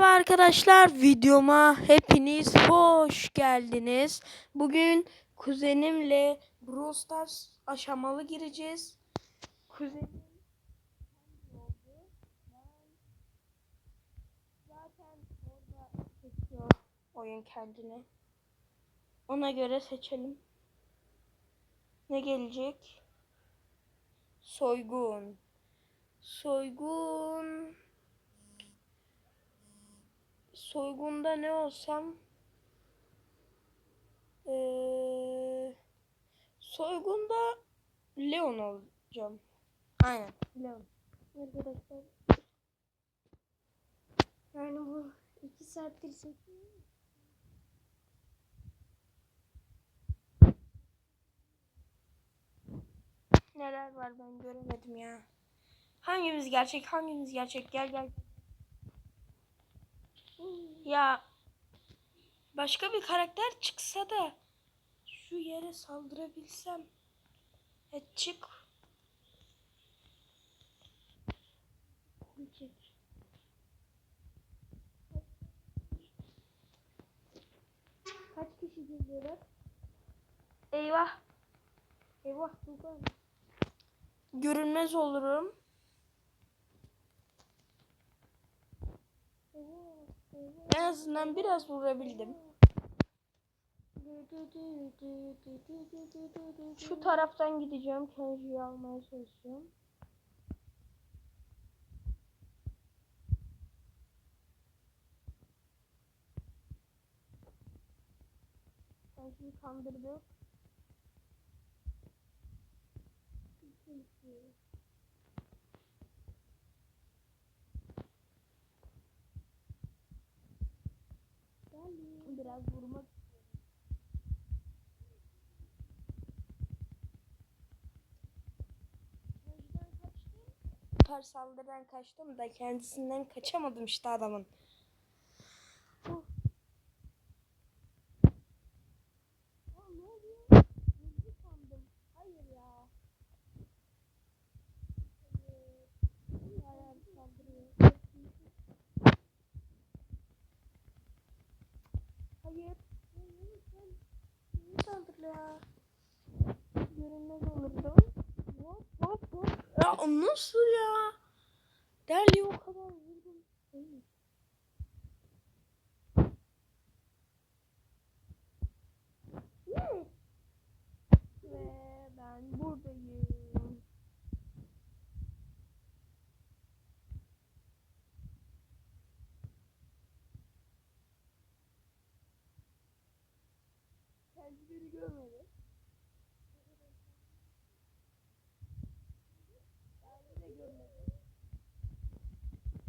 Merhaba arkadaşlar, videoma hepiniz hoş geldiniz. Bugün kuzenimle Brawl Stars aşamalı gireceğiz. Kuzenim oldu. Zaten orada seçiyor oyun kendini. Ona göre seçelim. Ne gelecek? Soygun. Soygun. Soygunda ne olsam? Ee, soygunda Leon olacağım. Aynen Leon. Arkadaşlar. Yani bu iki saattir çekiyorum. Neler var ben göremedim ya. Hangimiz gerçek hangimiz gerçek gel gel. Ya başka bir karakter çıksa da şu yere saldırabilsem. Et çık. Kaç kişi geliyorlar? Eyvah. Eyvah Tugan. Görünmez olurum. Eyvah. Eyvah. En azından biraz vurabildim. Şu taraftan gideceğim. Kenji'yi almaya çalışıyorum. Kenji'yi kandırdı. Biraz vurmak Kenji'den kaçtım. Süper saldırıdan kaçtım da kendisinden kaçamadım işte adamın. Huh. Aa, ne oluyor? Vurdu sandım. Hayır ya. Hayır. Ayağım saldırıyor. Hayır. Hayır sen niye saldırı ya? Görünmez olurdu. Hop hop hop. Ya o nasıl ya? Derli o kadar vurdum. Hayır. Ne? Ve ben buradayım. Kendini görmedi.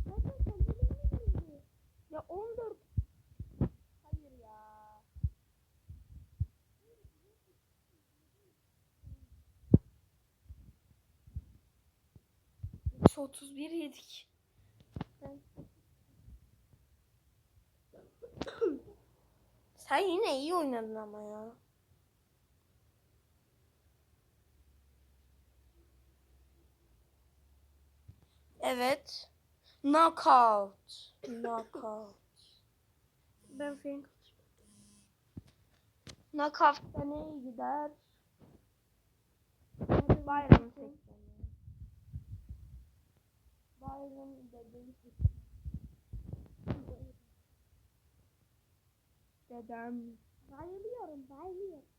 Ben de görmedim. Ya 14. Hayır ya. Eksi 31 yedik. Ben Sen yine iyi oynadın ama ya. Evet. Knockout. Knockout. ben Frank. Knockout'ta ne gider? Bayram seçeceğim. Bayram dedeyi seçeceğim. Dedem. Bayılıyorum, bayılıyorum.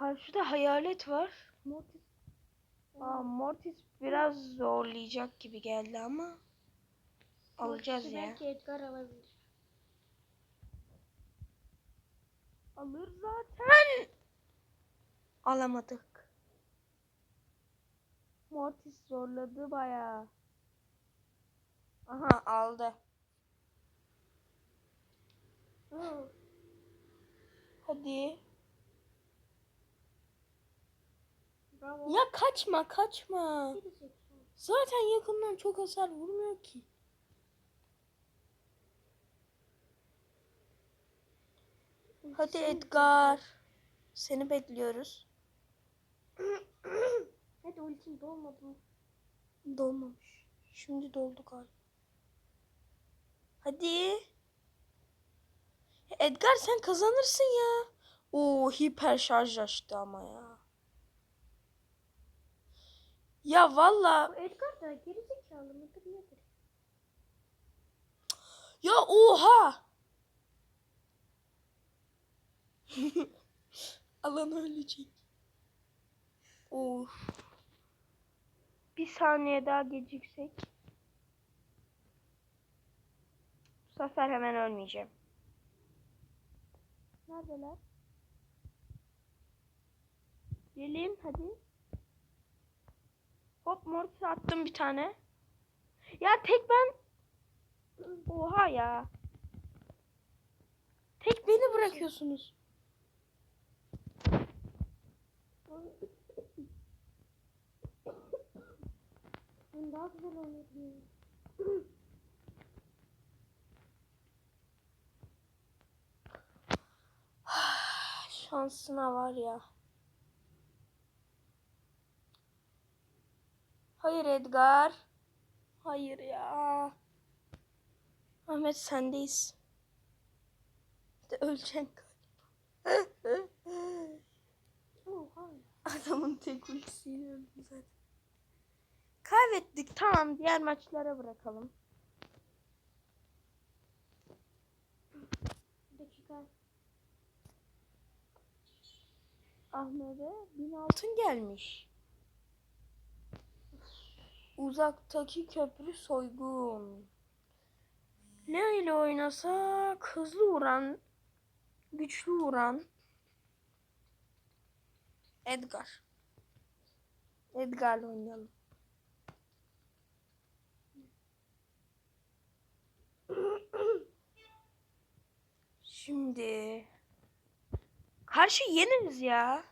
Karşıda hayalet var. Mortis. Aa, Mortis biraz zorlayacak gibi geldi ama alacağız Mortis'i ya. Belki Edgar alabilir. Alır zaten. Alamadık. Mortis zorladı bayağı. Aha aldı. Hadi. Bravo. Ya kaçma kaçma. Zaten yakından çok hasar vurmuyor ki. Hadi Edgar. Seni bekliyoruz. Hadi ultim dolmadı mı? Dolmamış. Şimdi doldu galiba. Hadi. Edgar sen kazanırsın ya. Oo hiper şarj açtı ama ya. Ya valla Edgar da gerizekalı mıdır nedir? ya oha. Alan ölecek. Of. Bir saniye daha geciksek. Bu sefer hemen ölmeyeceğim. Neredeler? Gelin hadi. Hop mortis attım bir tane. Ya tek ben. Oha ya. Tek beni bırakıyorsunuz. Ben daha güzel oynadım. Şansına var ya. Hayır Edgar. Hayır ya. Ahmet sendeyiz. De öleceksin. Adamın tek ultisiyle öldüm zaten. Kaybettik tamam diğer maçlara bırakalım. Dakika. Ahmet'e bin altın gelmiş. Uzaktaki köprü soygun. Ne ile oynasak hızlı vuran, güçlü vuran Edgar. Edgar'la oynayalım. Şimdi karşı yeniriz ya.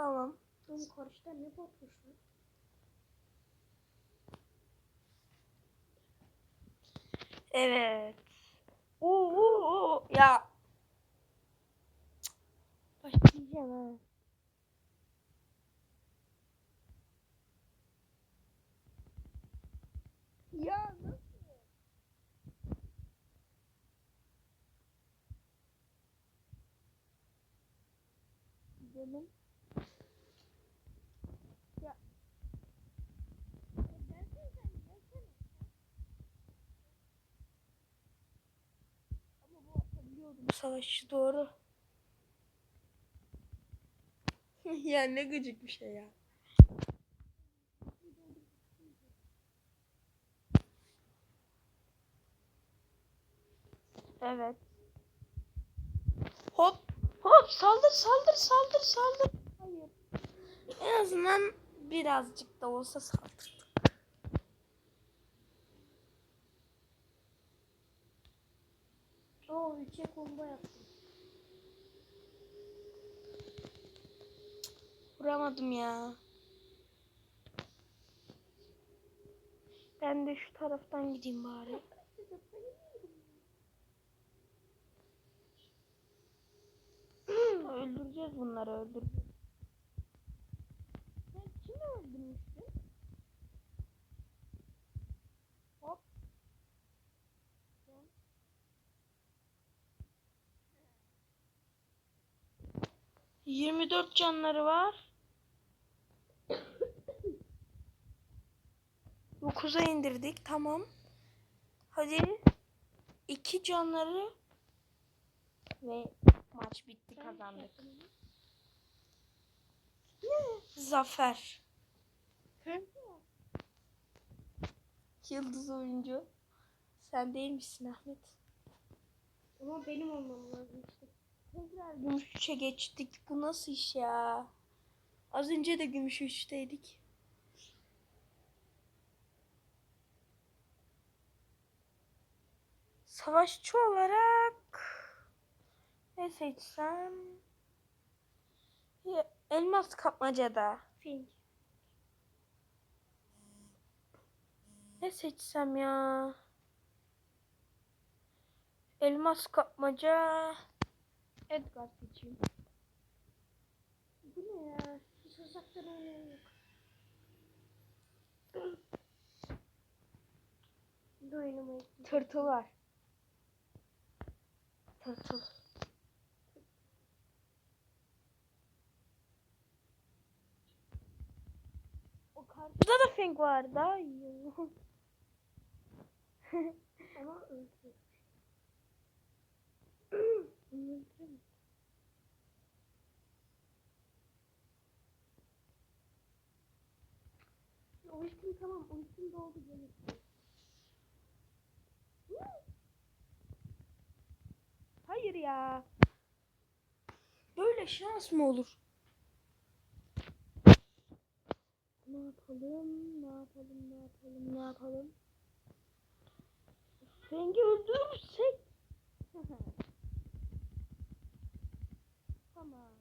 Tamam. Oğlum karşıda ne lan? Evet. Oo, oo, oo. Ya. Başlayacağım ha. Ya nasıl? Gidelim. Ya. Ya gelsene sen, gelsene. Ama bu atabiliyordu bu savaşçı doğru. ya ne gıcık bir şey ya. Evet. Hop hop saldır saldır saldır saldır. Hayır. En azından birazcık da olsa saldır. Vuramadım ya. Ben de şu taraftan gideyim bari. öldüreceğiz bunları öldüreceğiz. Sen kimi öldürmüştün? Hop. Yirmi dört canları var. Dokuza indirdik tamam. Hadi. iki canları ve maç bitti kazandık. Zafer. Yıldız oyuncu. Sen değil misin Ahmet? Ama benim olmam lazım işte. Tekrar gümüş üçe geçtik. Bu nasıl iş ya? Az önce de gümüş üçteydik. Savaşçı olarak ne seçsem? Elmas kapmacada. Fink. Ne seçsem ya? Elmas kapmaca. Edgar seçeyim. Bu ne ya? Hiç uzaktan oynayan yok. Bir oynamayı. Tırtıl Tırtıl. O karşıda da Feng var. Daha iyi. Ama öldü. Ultim tamam. Ultim doldu benim. Hayır ya. Böyle şans mı olur? Ne yapalım? Ne yapalım? Ne yapalım? Ne yapalım? Feng'i öldürürsek. tamam.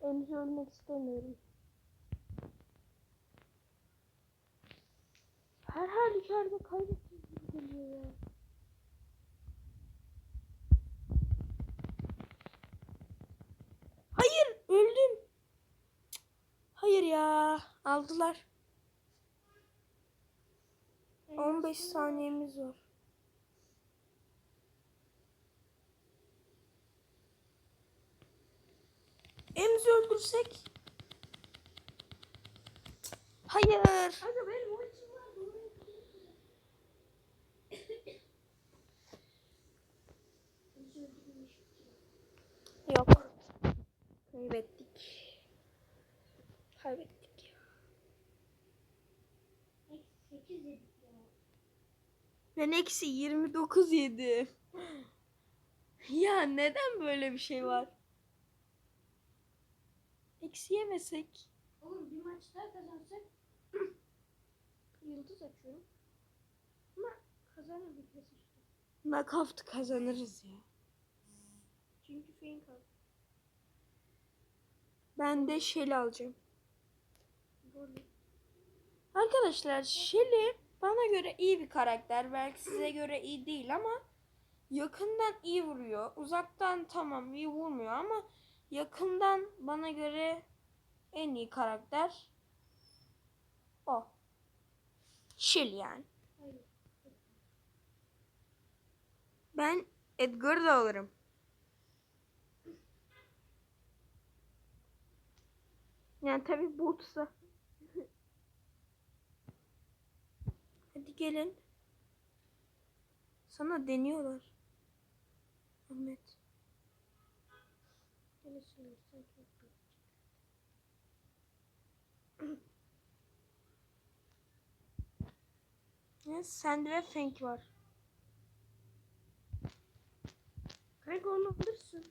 Emzi ölmek istemiyorum. Her halükarda kaybedeceğiz gibi geliyor ya. Hayır öldüm. Hayır ya aldılar. 15 saniyemiz var. Emzi öldürsek. Hayır. Yok. Kaybettik. Kaybettik. Eksi 8 yedik ya. Ben eksi 29 yedim. ya neden böyle bir şey var? Eksi yemesek. Oğlum bir maç daha kazansak yıldız açıyorum. Ama kazanabileceğiz işte. Knockout kazanırız ya. Çünkü Fein kaldı. Ben de Shelly alacağım. Arkadaşlar Shelly bana göre iyi bir karakter. Belki size göre iyi değil ama yakından iyi vuruyor. Uzaktan tamam iyi vurmuyor ama yakından bana göre en iyi karakter o. Shelly yani. Ben Edgar'ı da alırım. Yani tabi botsa. Hadi gelin. Sana deniyorlar. Ahmet. Sende ve Fenk var. Kanka onu alırsın.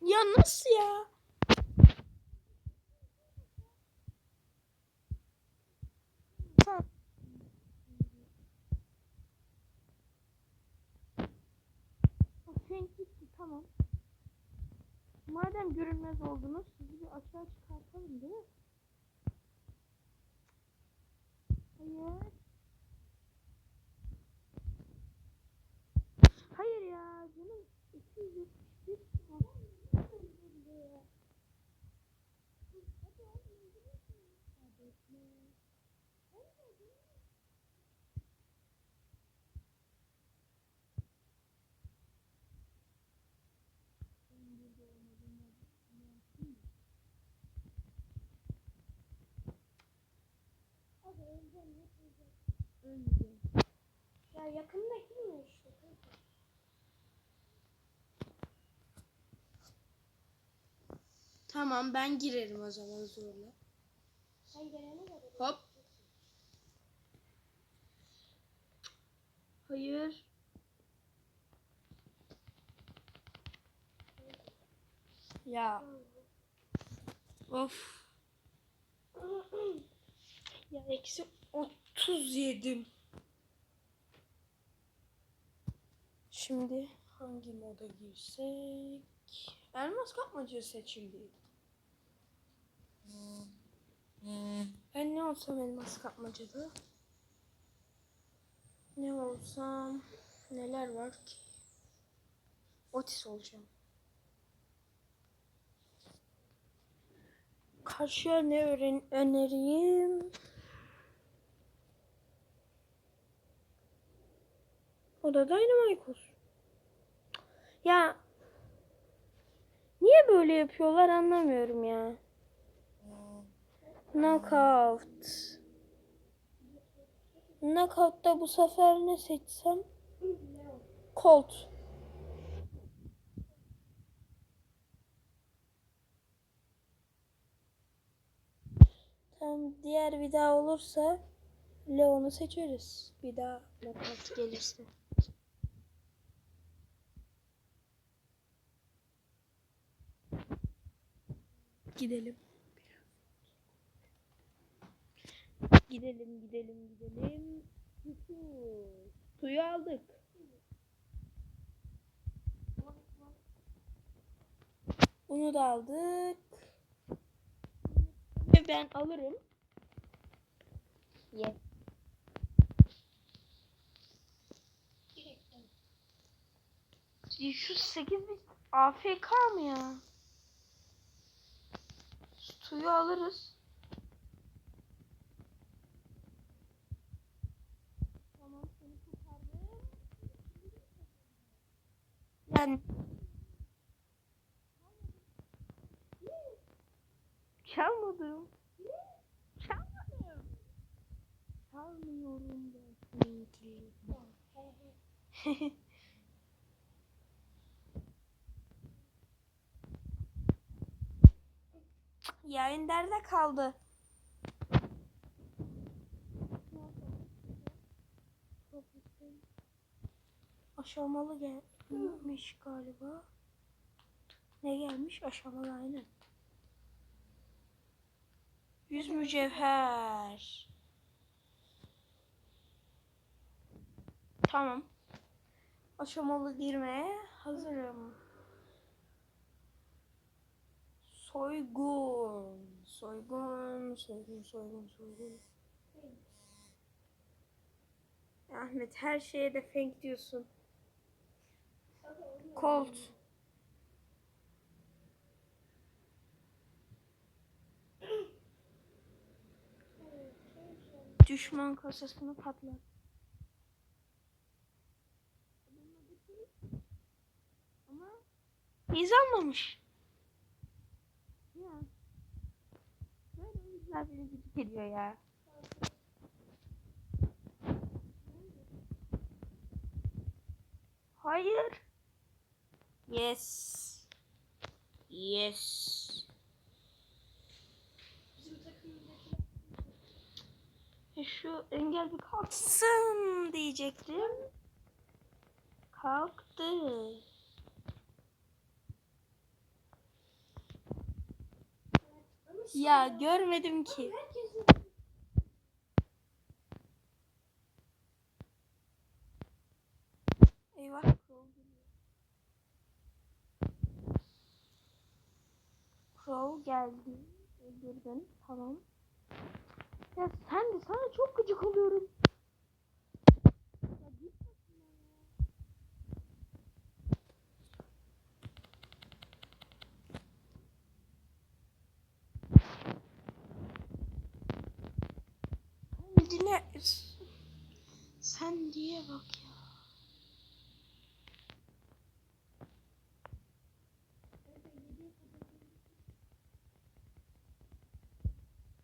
Ya nasıl ya? Tamam. O Fenk gitti tamam. Madem görünmez oldunuz sizi bir aşağı çıkartalım değil mi? Hayır. Hayır ya canım 271 Abi öleceğim ne öleceğim. Ölmeyeceğim. Ya yakında girmiyor işte. Tamam ben girerim o zaman zorla. Sen gelene kadar. Hop. Hayır. Ya of. Ya eksi 30 yedim. Şimdi hangi moda girsek? Elmas kapmacı seçildi. Ben ne olsam elmas kapmacada? Ne olsam neler var ki? Otis olacağım. Karşıya ne öğren önereyim? O da Dynamite olsun. Ya niye böyle yapıyorlar anlamıyorum ya. Knockout. Knockout'ta bu sefer ne seçsem? Colt. Tamam diğer daha olursa Leon'u seçeriz. Bir daha Knockout gelirse. Gidelim. Gidelim, gidelim, gidelim. Su. Suyu aldık. Bunu da aldık. Ve ben alırım. Ye. Şu 8 bir AFK mı ya? Suyu alırız. Tamam seni kurtardım. Yani çalmadım. Çalmadım. Çalmıyorum ben Yayın nerede kaldı? Aşamalı gelmiş galiba. Ne gelmiş? Aşamalı aynen. Yüz mücevher. Tamam. Aşamalı girmeye hazırım. Soygun. Soygun, soygun, soygun, soygun. Ahmet her şeye de fake diyorsun. Colt. Düşman kasasını patlat. Ama iz almamış. Ya. Oyuncular beni gıcık ediyor ya. Hayır. Yes. Yes. E Şu engel bir kalksın diyecektim. Kalktı. Ya görmedim ki. Eyvah. Crow geldi. Öldürdün. Tamam. Ya sen de sana çok gıcık oluyorum. Ya git başımdan ya. Kendine sen diye bak ya.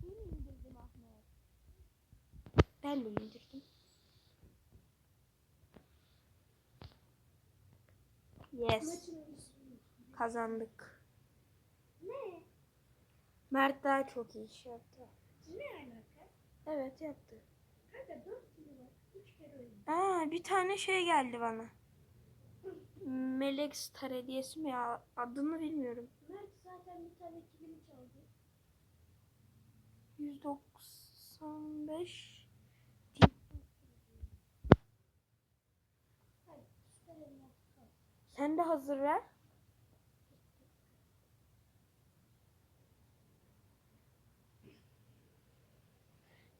Seni indirdim Ahmet. Ben de indirdim. Yes. Kazandık. Ne? Mert daha çok iyi iş yaptı. Ne alaka? Evet yaptı. Kanka 4 kilo var. 3 kere oynadım. Aa bir tane şey geldi bana. Melek Star hediyesi mi ya? Adını bilmiyorum. Mert zaten bir tane kilimi çaldı. 195 Hayır. Süper elmas kal. Sen de hazır ver.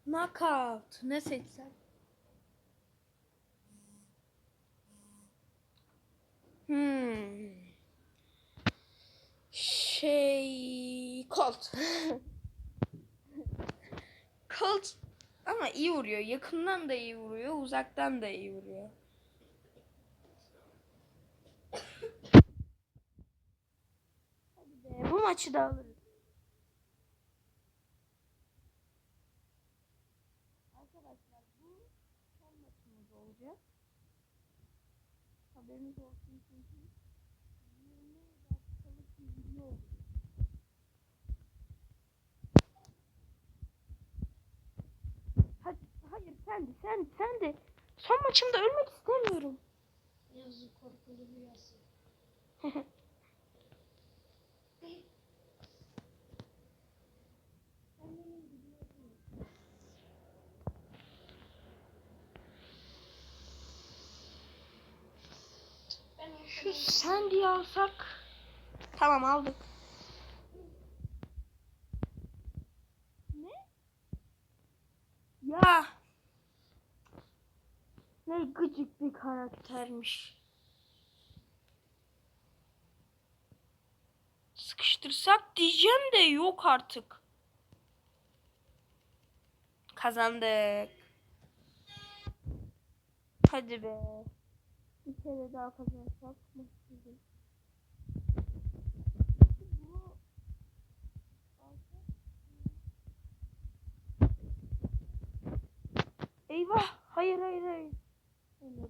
Knockout. Ne seçsem? Hmm. Şey... Colt. Colt ama iyi vuruyor. Yakından da iyi vuruyor. Uzaktan da iyi vuruyor. Hadi be, bu maçı da alırız. Arkadaşlar bu son maçımız olacak. Haberiniz olsun çünkü 20 dakikalık bir video oldu. Hayır sen de sen de sen de. Son maçımda ölmek istemiyorum. Yazık korkulu rüyası. Sen Şu Sandy'yi alsak. Tamam aldık. Ne? Ya. Ne gıcık bir karaktermiş. Sıkıştırsak diyeceğim de yok artık. Kazandık. Hadi be. Bir kere daha kazansak mutluyum. Eyvah! Hayır hayır hayır. Öyle.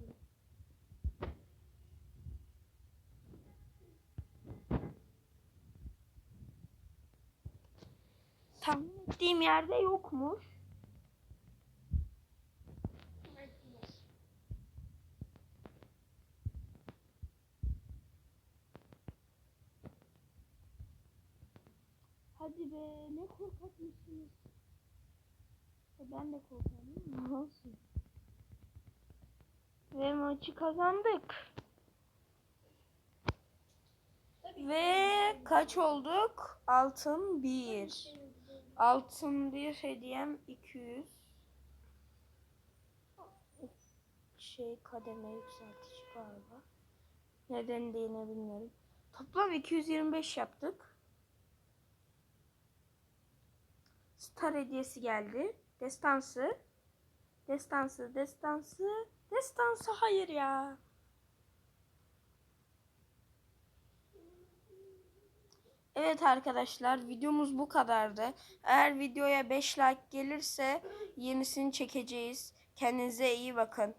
Tahmin ettiğim yerde yokmuş. Hadi be ne korkakmışsınız. E, Ben de korkarım olsun. Ve maçı kazandık. Ve kaç olduk? Altın 1. Altın bir hediyem 200. Şey kademe yükseltici galiba. Neden diye bilmiyorum. Toplam 225 yaptık. Star hediyesi geldi. Destansı. Destansı, destansı. Destansı hayır ya. Evet arkadaşlar videomuz bu kadardı. Eğer videoya 5 like gelirse yenisini çekeceğiz. Kendinize iyi bakın.